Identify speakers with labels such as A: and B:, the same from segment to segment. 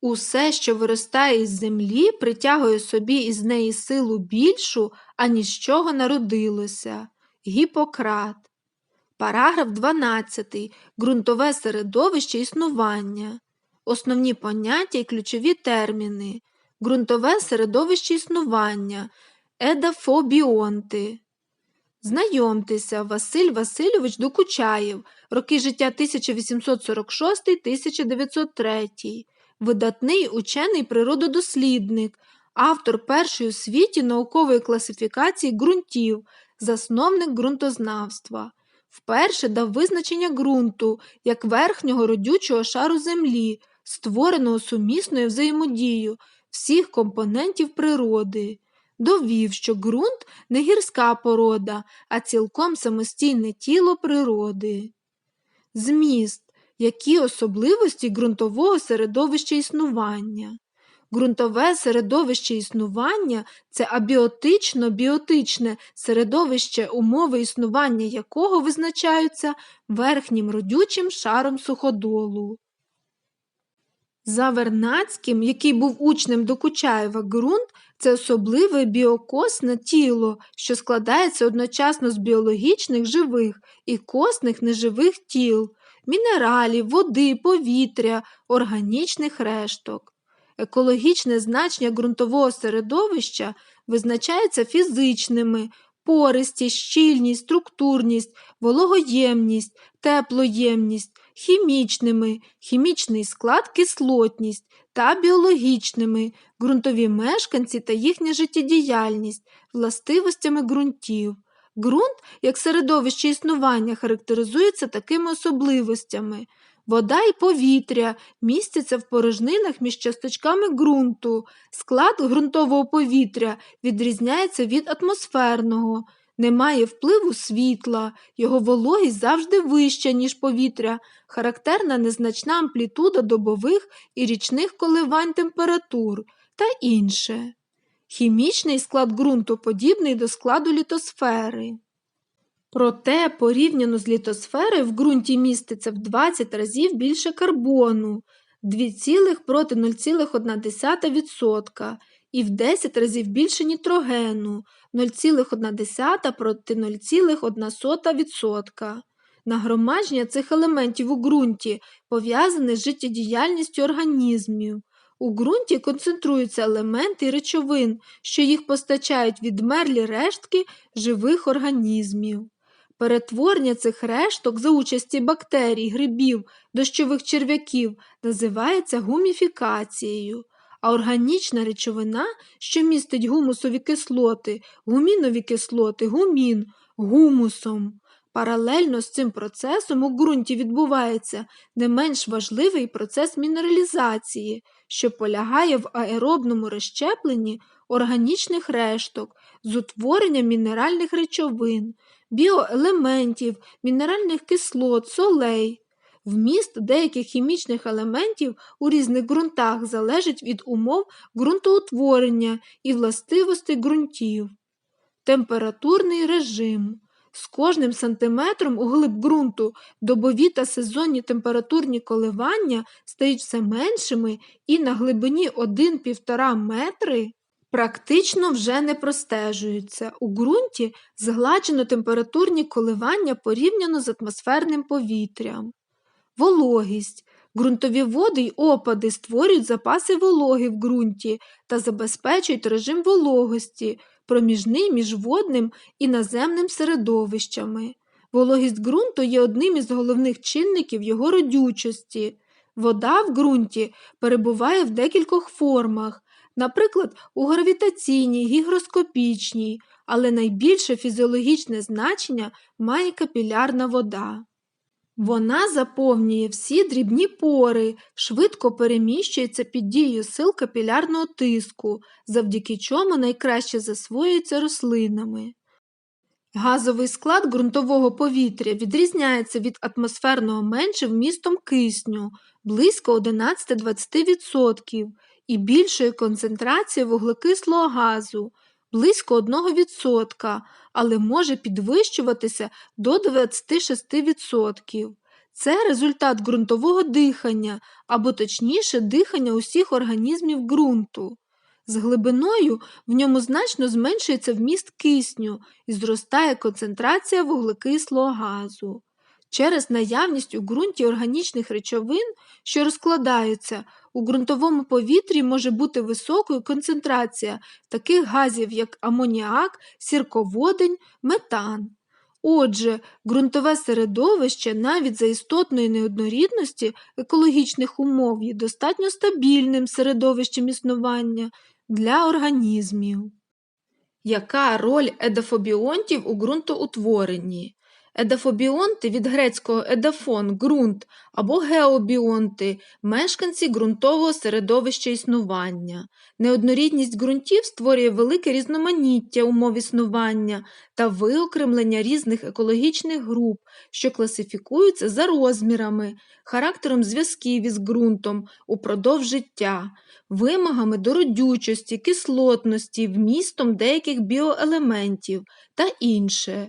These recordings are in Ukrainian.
A: Усе, що виростає із землі, притягує собі із неї силу більшу, аніж чого народилося. Гіппократ. Параграф 12. Ґрунтове середовище існування. Основні поняття і ключові терміни. Ґрунтове середовище існування. Едафобіонти. Знайомтеся, Василь Васильович Докучаєв, роки життя 1846-1903, видатний учений природодослідник, автор першої у світі наукової класифікації ґрунтів, засновник ґрунтознавства. Вперше дав визначення ґрунту як верхнього родючого шару землі, створеного сумісною взаємодією всіх компонентів природи. Довів, що ґрунт не гірська порода, а цілком самостійне тіло природи. Зміст, які особливості ґрунтового середовища існування. Ґрунтове середовище існування це абіотично-біотичне середовище, умови існування якого визначаються верхнім родючим шаром суходолу. За Вернацьким, який був учнем Докучаєва, ґрунт це особливе біокосне тіло, що складається одночасно з біологічних живих і косних неживих тіл, мінералів, води, повітря, органічних решток. Екологічне значення ґрунтового середовища визначається фізичними, пористість, щільність, структурність, вологоємність, теплоємність, хімічними, хімічний склад, кислотність та біологічними, ґрунтові мешканці та їхня життєдіяльність, властивостями ґрунтів. Ґрунт, як середовище існування, характеризується такими особливостями. Вода і повітря містяться в порожнинах між часточками ґрунту. Склад ґрунтового повітря відрізняється від атмосферного, немає впливу світла, його вологість завжди вища, ніж повітря, характерна незначна амплітуда добових і річних коливань температур та інше. Хімічний склад ґрунту подібний до складу літосфери. Проте, порівняно з літосферою, в ґрунті міститься в 20 разів більше карбону 2, проти 0,1% і в 10 разів більше нітрогену 0,1 проти 0,1%. Нагромадження цих елементів у ґрунті пов'язане з життєдіяльністю організмів. У ґрунті концентруються елементи речовин, що їх постачають відмерлі рештки живих організмів. Перетворення цих решток за участі бактерій, грибів, дощових черв'яків називається гуміфікацією, а органічна речовина, що містить гумусові кислоти, гумінові кислоти, гумін, гумусом. Паралельно з цим процесом у ґрунті відбувається не менш важливий процес мінералізації, що полягає в аеробному розщепленні органічних решток з утворенням мінеральних речовин, біоелементів, мінеральних кислот, солей. Вміст деяких хімічних елементів у різних ґрунтах залежить від умов ґрунтоутворення і властивостей ґрунтів. Температурний режим. З кожним сантиметром у глиб ґрунту добові та сезонні температурні коливання стають все меншими і на глибині 1-1,5 метри практично вже не простежуються. У ґрунті згладжено температурні коливання порівняно з атмосферним повітрям. Вологість. Ґрунтові води й опади створюють запаси вологи в ґрунті та забезпечують режим вологості, проміжний між водним і наземним середовищами. Вологість ґрунту є одним із головних чинників його родючості. Вода в ґрунті перебуває в декількох формах, наприклад, у гравітаційній, гігроскопічній, але найбільше фізіологічне значення має капілярна вода. Вона заповнює всі дрібні пори, швидко переміщується під дією сил капілярного тиску, завдяки чому найкраще засвоюється рослинами. Газовий склад ґрунтового повітря відрізняється від атмосферного менше вмістом кисню близько 11-20% і більшою концентрацією вуглекислого газу близько 1%, але може підвищуватися до 26%. Це результат ґрунтового дихання, або точніше дихання усіх організмів ґрунту. З глибиною в ньому значно зменшується вміст кисню і зростає концентрація вуглекислого газу. Через наявність у ґрунті органічних речовин, що розкладаються, у ґрунтовому повітрі може бути високою концентрація таких газів, як амоніак, сірководень, метан. Отже, ґрунтове середовище навіть за істотної неоднорідності екологічних умов є достатньо стабільним середовищем існування для організмів. Яка роль едафобіонтів у ґрунтоутворенні? Едафобіонти від грецького едафон ґрунт або геобіонти мешканці ґрунтового середовища існування. Неоднорідність ґрунтів створює велике різноманіття умов існування та виокремлення різних екологічних груп, що класифікуються за розмірами, характером зв'язків із ґрунтом упродовж життя, вимогами до родючості, кислотності, вмістом деяких біоелементів та інше.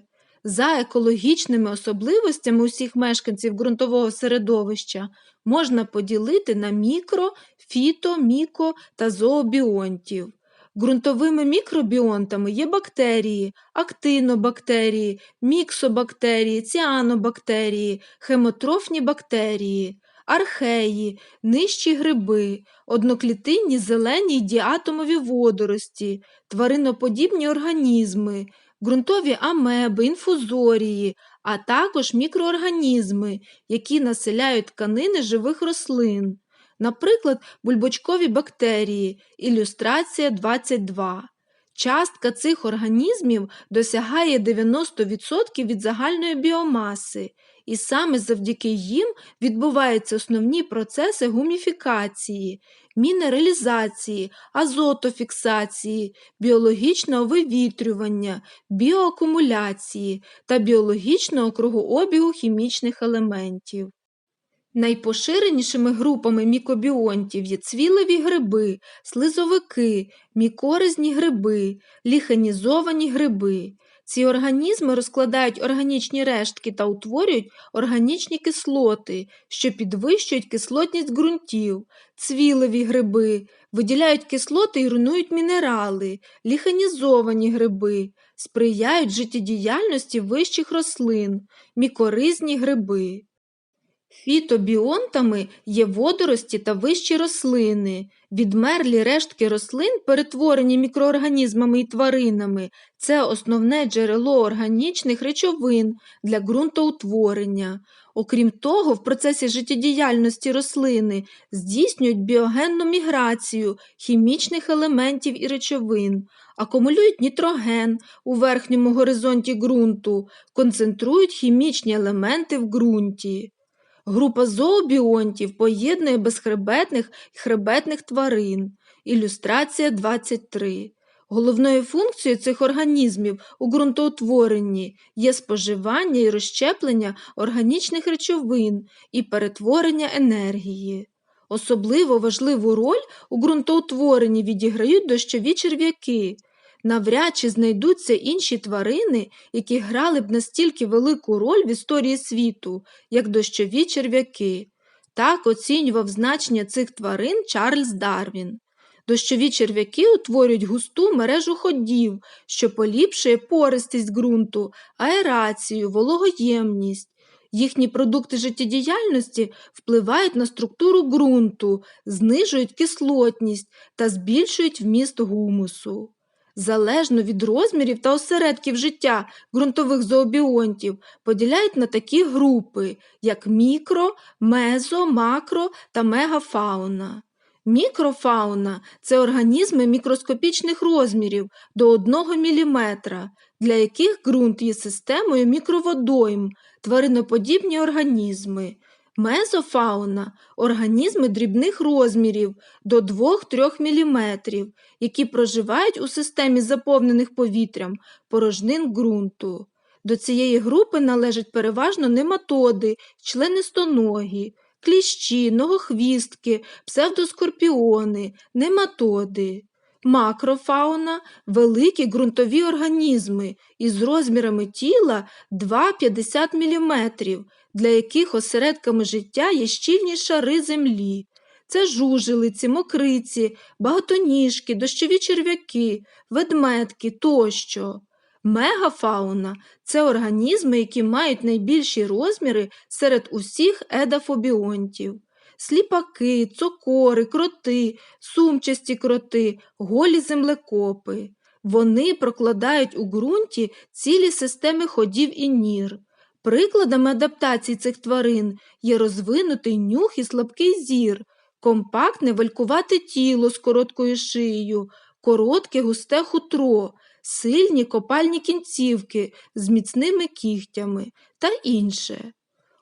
A: За екологічними особливостями усіх мешканців ґрунтового середовища можна поділити на мікро, фіто, міко та зообіонтів. Ґрунтовими мікробіонтами є бактерії, актинобактерії, міксобактерії, ціанобактерії, хемотрофні бактерії, археї, нижчі гриби, одноклітинні зелені й діатомові водорості, твариноподібні організми ґрунтові амеби, інфузорії, а також мікроорганізми, які населяють тканини живих рослин, наприклад, бульбочкові бактерії, ілюстрація 22. Частка цих організмів досягає 90% від загальної біомаси, і саме завдяки їм відбуваються основні процеси гуміфікації, мінералізації, азотофіксації, біологічного вивітрювання, біоакумуляції та біологічного кругообігу хімічних елементів. Найпоширенішими групами мікобіонтів є цвілеві гриби, слизовики, мікоризні гриби, ліханізовані гриби. Ці організми розкладають органічні рештки та утворюють органічні кислоти, що підвищують кислотність ґрунтів, цвілеві гриби, виділяють кислоти і руйнують мінерали, ліханізовані гриби, сприяють життєдіяльності вищих рослин, мікоризні гриби. Фітобіонтами є водорості та вищі рослини. Відмерлі рештки рослин, перетворені мікроорганізмами і тваринами, це основне джерело органічних речовин для ґрунтоутворення. Окрім того, в процесі життєдіяльності рослини здійснюють біогенну міграцію хімічних елементів і речовин, акумулюють нітроген у верхньому горизонті ґрунту, концентрують хімічні елементи в ґрунті. Група зообіонтів поєднує безхребетних і хребетних тварин. Ілюстрація 23. Головною функцією цих організмів у ґрунтоутворенні є споживання і розщеплення органічних речовин і перетворення енергії. Особливо важливу роль у ґрунтоутворенні відіграють дощові черв'яки. Навряд чи знайдуться інші тварини, які грали б настільки велику роль в історії світу, як дощові черв'яки. Так оцінював значення цих тварин Чарльз Дарвін. Дощові черв'яки утворюють густу мережу ходів, що поліпшує пористість ґрунту, аерацію, вологоємність. Їхні продукти життєдіяльності впливають на структуру ґрунту, знижують кислотність та збільшують вміст гумусу. Залежно від розмірів та осередків життя ґрунтових зообіонтів поділяють на такі групи, як мікро, мезо, макро та мегафауна. Мікрофауна це організми мікроскопічних розмірів до 1 мм, для яких ґрунт є системою мікроводойм, твариноподібні організми. Мезофауна організми дрібних розмірів до 2-3 мм, які проживають у системі заповнених повітрям порожнин ґрунту. До цієї групи належать переважно нематоди, членистоногі, кліщі, ногохвістки, псевдоскорпіони, нематоди. Макрофауна великі ґрунтові організми із розмірами тіла 2-50 мм, для яких осередками життя є щільні шари землі. Це жужелиці, мокриці, багатоніжки, дощові черв'яки, ведмедки тощо. Мегафауна це організми, які мають найбільші розміри серед усіх едафобіонтів. Сліпаки, цокори, кроти, сумчасті кроти, голі землекопи. Вони прокладають у ґрунті цілі системи ходів і нір. Прикладами адаптації цих тварин є розвинутий нюх і слабкий зір, компактне валькувате тіло з короткою шиєю, коротке густе хутро, сильні копальні кінцівки з міцними кігтями та інше.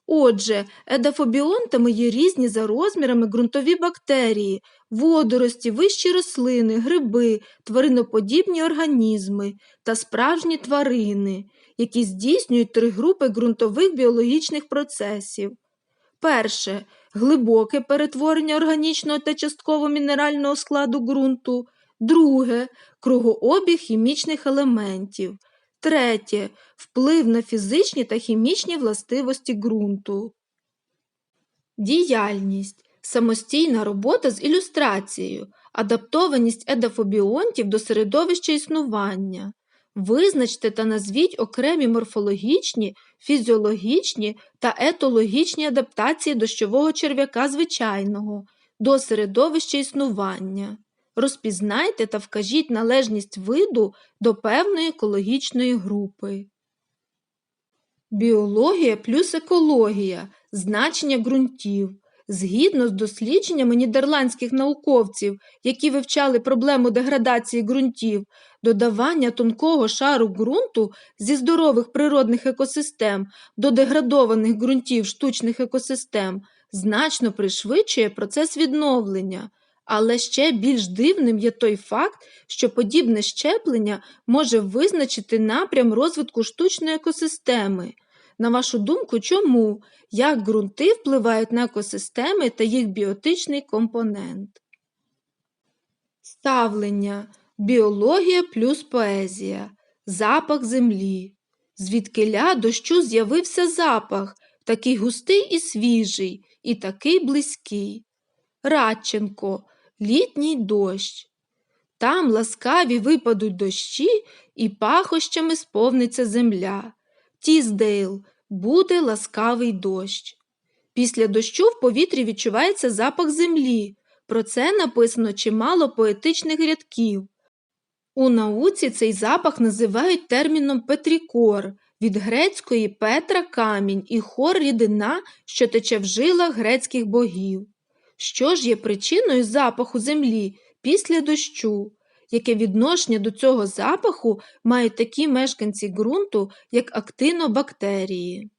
A: Отже, едафобіонтами є різні за розмірами ґрунтові бактерії, водорості, вищі рослини, гриби, твариноподібні організми та справжні тварини, які здійснюють три групи ґрунтових біологічних процесів. Перше глибоке перетворення органічного та частково мінерального складу ґрунту, друге кругообіг хімічних елементів, третє вплив на фізичні та хімічні властивості ґрунту. Діяльність самостійна робота з ілюстрацією, адаптованість едафобіонтів до середовища існування. Визначте та назвіть окремі морфологічні, фізіологічні та етологічні адаптації дощового черв'яка звичайного до середовища існування. Розпізнайте та вкажіть належність виду до певної екологічної групи. Біологія плюс екологія значення ґрунтів. Згідно з дослідженнями нідерландських науковців, які вивчали проблему деградації ґрунтів, додавання тонкого шару ґрунту зі здорових природних екосистем до деградованих ґрунтів штучних екосистем значно пришвидшує процес відновлення. Але ще більш дивним є той факт, що подібне щеплення може визначити напрям розвитку штучної екосистеми. На вашу думку, чому? Як ґрунти впливають на екосистеми та їх біотичний компонент? Ставлення біологія плюс поезія, запах землі. Звідкиля дощу з'явився запах, такий густий і свіжий, і такий близький. Радченко, літній дощ. Там ласкаві випадуть дощі, і пахощами сповниться земля. Тіздейл, буде ласкавий дощ. Після дощу в повітрі відчувається запах землі. Про це написано чимало поетичних рядків. У науці цей запах називають терміном петрікор від грецької петра камінь і хор рідина, що тече в жилах грецьких богів. Що ж є причиною запаху землі після дощу? Яке відношення до цього запаху мають такі мешканці ґрунту, як актинобактерії?